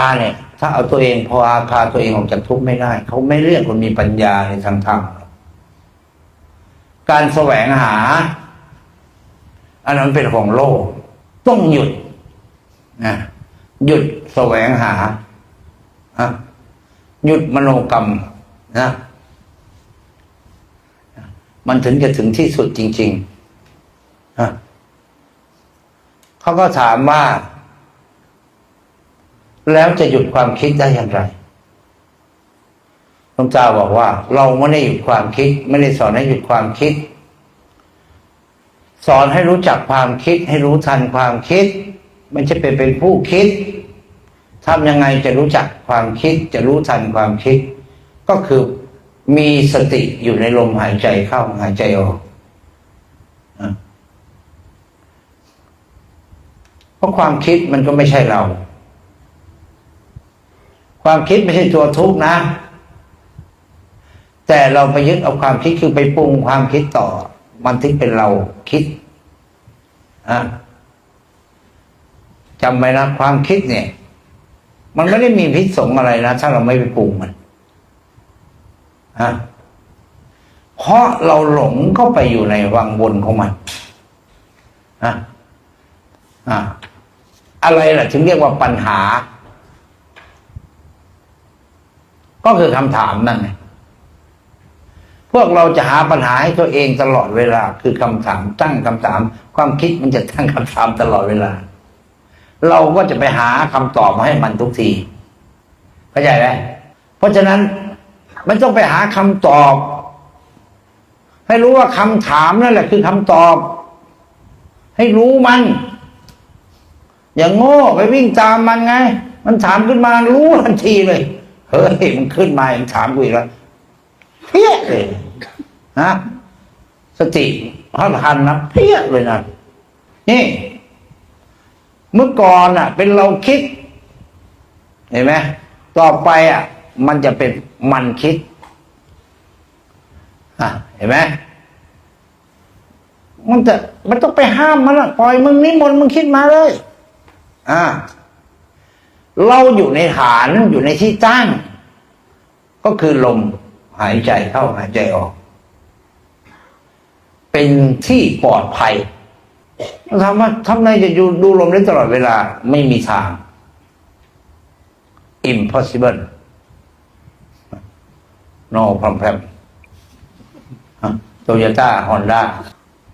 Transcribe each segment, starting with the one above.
ตาเนี่ย ถ้าเอาตัวเองพออาคาตัวเองออกจากทุกข์ไม่ได้ เขาไม่เรียกคนมีปัญญาในทางธรรมการแสวงหา อันนั้นเป็นของโลก ต้องหยุดนะหยุดแสวงหาอะหยุดมโนกรรมนะมันถึงจะถึงที่สุดจริงๆฮะเขาก็ถามว่า แล้วจะหยุดความคิดได้อย่างไรหลวงตาบอกว่า เราไม่ได้หยุดความคิด ไม่ได้สอนให้หยุดความคิด สอนให้รู้จักความคิด ให้รู้ทันความคิดไม่ใช่เป็นเป็นผู้คิดทำยังไงจะรู้จักความคิด จะรู้ทันความคิด ก็คือมีสติอยู่ในลมหายใจเข้าหายใจออกเพราะความคิดมันก็ไม่ใช่เรา ความคิดไม่ใช่ตัวทุกข์นะ แต่เราไปยึดเอาความคิดคือไปปรุงความคิดต่อ มันถึงเป็นเราคิดอะจำไว้นะความคิดเนี่ย มันไม่ได้มีพิษสงอะไรนะถ้าเราไม่ไปปรุงมันฮะเพราะเราหลงเข้าไปอยู่ในวังวนของมันฮะอะอะไรล่ะ ถึงเรียกว่าปัญหา ก็คือคำถามนั่นไงพวกเราจะหาปัญหาให้ตัวเองตลอดเวลา คือคำถามตั้งคำถาม ความคิดมันจะตั้งคำถามตลอดเวลา เราก็จะไปหาคำตอบมาให้มันทุกทีเข้าใจไหมเพราะฉะนั้นมันต้องไปหาคำตอบ ให้รู้ว่าคำถามนั่นแหละคือคำตอบ ให้รู้มัน อย่างโง่ไปวิ่งตามมันไง มันถามขึ้นมารู้ทันทีเลย เฮ้ยมันขึ้นมามันถามกูอีกแล้วเพี้ยเลยนะสติพันนะเพี้ยเลยนะนี่ เมื่อก่อนอะ เป็นเราคิด เห็นไหมต่อไปอะ มันจะเป็นมันคิดอะเห็นไหมมันจะมันต้องไปห้ามมันอะปล่อยมึงนิมนต์มึงคิดมาเลย อ่า เราอยู่ในฐานอยู่ในที่ตั้ง ก็คือลมหายใจเข้าหายใจออก เป็นที่ปลอดภัยถามว่าทำไงจะอยู่ดูลมได้ตลอดเวลาไม่มีทาง impossible no problem โตโยต้าฮอนด้า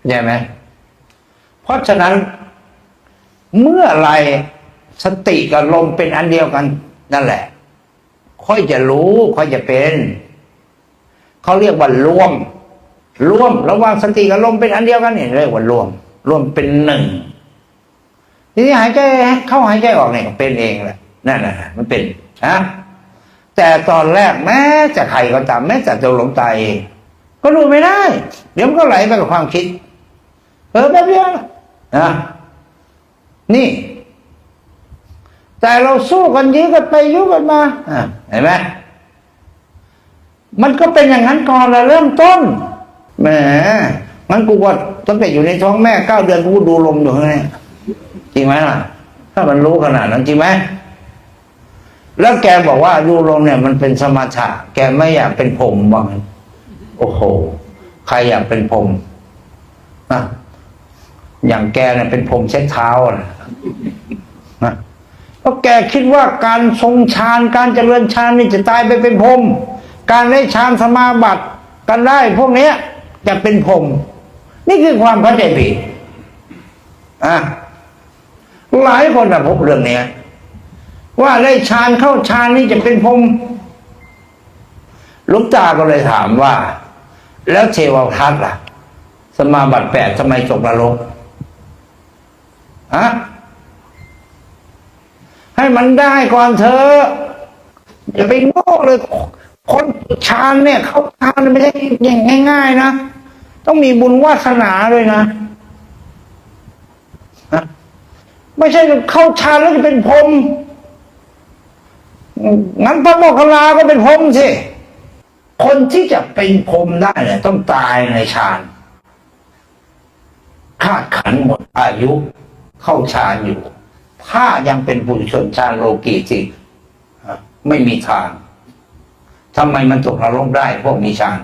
ใช่ไหม เพราะฉะนั้น เมื่อไรสติกับลมเป็นอันเดียวกันนั่นแหละ ค่อยจะรู้ค่อยจะเป็นเขาเรียกว่าร่วมร่วมระหว่างสติกับลมเป็นอันเดียวกันเนี่ยเรียกว่าร่วมร่วมเป็นหนึ่งทีนี้หายใจเข้าหายใจออกเนี่ยเป็นเองแหละนั่นแหละมันเป็นนะแต่ตอนแรกแม้จะใครก็ตามแม้แต่ตัวหลงตายเองก็รู้ไม่ได้ เดี๋ยวมันก็ไหลไปกับความคิดเออแป๊บเดียวนะนี่ แต่เราสู้กันยื้อกันไปยื้อกันมาอะเห็นไหมมันก็เป็นอย่างนั้นก่อนละเริ่มต้นแหมงั้นกูว่าตั้งแต่อยู่ในท้องแม่เก้าเดือนกูดูลมอยู่ข้างในจริงไหมล่ะ ถ้ามันรู้ขนาดนั้นจริงไหมแล้วแกบอกว่าดูลมเนี่ย มันเป็นสมถะแกไม่อยากเป็นผมว่างั้นโอ้โห ใครอยากเป็นผมนะอย่างแกเนี่ยเป็นผมเช็ดเท้านะนะเพ ราะแกคิดว่าการทรงฌานการเจริญฌานนี่จะตายไปเป็นพรมการได้ฌานสมาบัติกันได้พวกเนี้ยจะเป็นพรมนี่คือความเข้าใจผิดอะหลายคนนะพบเรื่องเนี้ยว่าได้ฌานเข้าฌานนี่จะเป็นพรมลุงตาก็เลยถามว่า แล้วเทวทัตล่ะ สมาบัติแปดทำไมตกนรกฮะ ให้มันได้ก่อนเถออย่าไปโง่เลย คนฌานเนี่ยเขาฌานไม่ใช่อย่างง่าย ๆ นะ ต้องมีบุญวาสนาด้วยนะนะ ไม่ใช่เข้าฌานแล้วจะเป็นพรมงั้นพระโมคคัลลาก็เป็นพรมสิ คนที่จะเป็นพรมได้เนี่ยต้องตายในฌานคาดขันหมดอายุ เข้าฌานอยู่ ถ้ายังเป็นบุญชนชาโลกีจิไม่มีทางทำไมมันตกนรกได้พวกมีฌาน